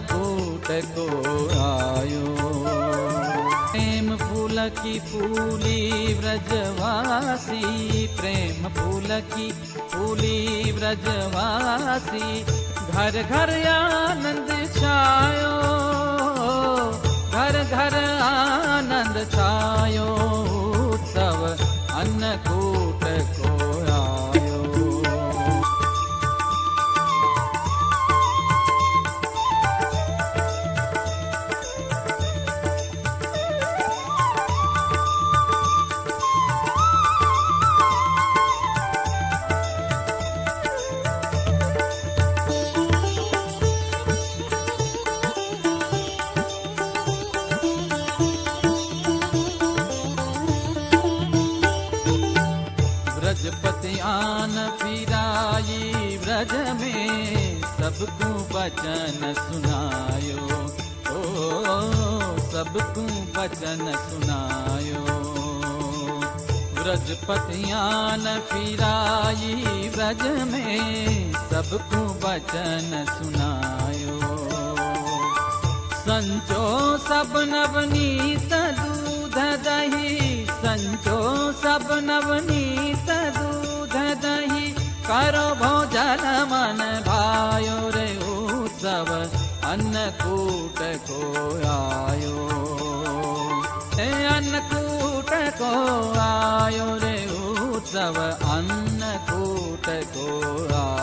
को आयो प्रेम फूल की फूली व्रजवासी प्रेम फूल की फूली व्रजवासी घर घर आनंद छायो घर घर आनंद छायो उत्सव अन्नकूट को ब्रजपति आन फिराई ब्रज में सबको बचन सुनायो ओ सबको बचन सुनायो ब्रजपति आन फिराई ब्रज में सबको बचन सुनायो संचो सब नवनीत दूध दही संचो सब नवनीत दूध કરો ભોજન મન ભાયો રે ઉત્સવ, અન્નકૂટ કો આયો હે અન્નકૂટ કો આયો રે ઉત્સવ, અન્નકૂટ કો આયો